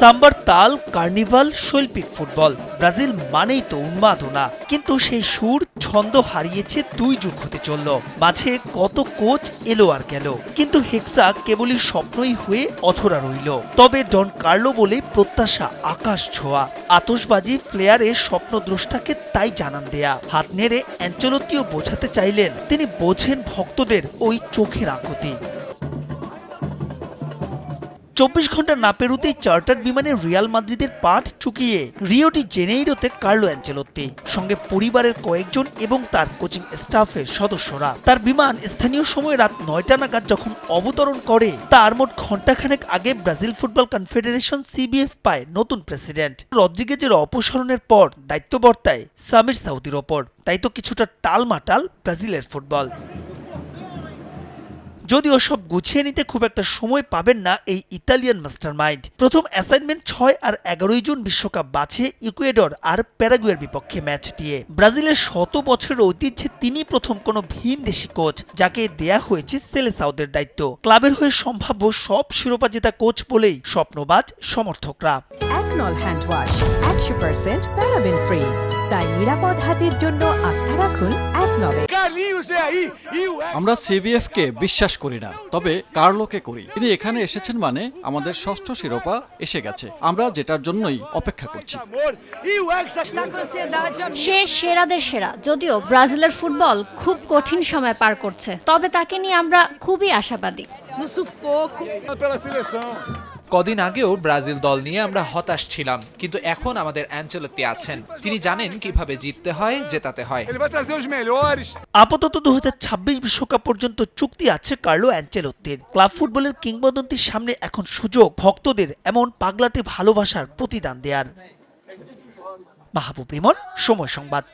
সাম্বার তাল, কার্নিভাল, শৈল্পিক football. Brazil মানেই তো উন্মাদনা। কিন্তু সেই সুর ছন্দ হারিয়েছে দুই যুগ হতে চলল। মাঝে কত কোচ এলো আর গেল। কিন্তু হেক্সা কেবলই স্বপ্নই হয়ে অথরা রইল। তবে ডন কার্লো বলে প্রত্যাশা আকাশ ছোঁয়া। আতসবাজি প্লেয়ারের স্বপ্নদ্রষ্টাকে তাই জানান দেয়া। হাত নেড়ে অ্যাঞ্চলত্তিও বোঝাতে চাইলেন, তিনি বোঝেন ভক্তদের ওই চোখের আকুতি। চব্বিশ ঘণ্টা না পেরোতেই চার্টার বিমানে রিয়াল মাদ্রিদের পাঠ চুকিয়ে রিওটি জেনেইরোতে কার্লো অ্যাঞ্চেলোত্তি, সঙ্গে পরিবারের কয়েকজন এবং তার কোচিং স্টাফের সদস্যরা। তার বিমান স্থানীয় সময় রাত নয়টা নাগাদ যখন অবতরণ করে, তার মোট ঘণ্টাখানেক আগে ব্রাজিল ফুটবল কনফেডারেশন সিবিএফ পায় নতুন প্রেসিডেন্ট। রদ্রিগেজের অপসারণের পর দায়িত্ব বর্তায় সামির সাউদির ওপর। তাই তো কিছুটা টালমাটাল ব্রাজিলের ফুটবল। যদিও সব গুছিয়ে নিতে খুব একটা সময় পাবেন না এই ইতালিয়ান মাস্টার মাইন্ড প্রথম অ্যাসাইনমেন্ট ছয় আর এগারোই জুন বিশ্বকাপ বাছে ইকুয়েডর আর প্যারাগুয়ের বিপক্ষে ম্যাচ দিয়ে। ব্রাজিলের শত বছরের ঐতিহ্যে তিনি প্রথম কোনো ভিন দেশি কোচ যাকে দেয়া হয়েছে সেলে সাউদের দায়িত্ব। ক্লাবের হয়ে সম্ভাব্য সব শিরোপা জেতা কোচ বলেই স্বপ্নবাজ সমর্থকরা। একনল হ্যান্ড ওয়াশ একশো প্যারাবেন ফ্রি তাই নিরাপদ হাতের জন্য আস্থা রাখুন e o আমরা সিবিএফ কে বিশ্বাস করি না তবে কার্লোকে করি। তিনি এখানে এসেছেন মানে আমাদের ষষ্ঠ শিরোপা এসে গেছে। আমরা যেটার জন্যই অপেক্ষা করছি। সে সেরাদের সেরা যদিও ব্রাজিলের ফুটবল খুব কঠিন সময় পার করছে। তবে তাকে নিয়ে আমরা খুবই আশাবাদী। Pela seleção. কদিন আগেও ব্রাজিল দল নিয়ে আমরা হতাশ ছিলাম কিন্তু এখন আমাদের অ্যাঞ্চেলত্তি আছেন। তিনি জানেন কীভাবে জিততে হয় জেতাতে হয়। আপাতত দু বিশ্বকাপ পর্যন্ত চুক্তি আছে কার্লো অ্যাঞ্চেলোত্তির। ক্লাব ফুটবলের কিংবদন্তির সামনে এখন সুযোগ ভক্তদের এমন পাগলাটে ভালোবাসার প্রতিদান দেয়ার। মাহবুব রিমন সময় সংবাদ।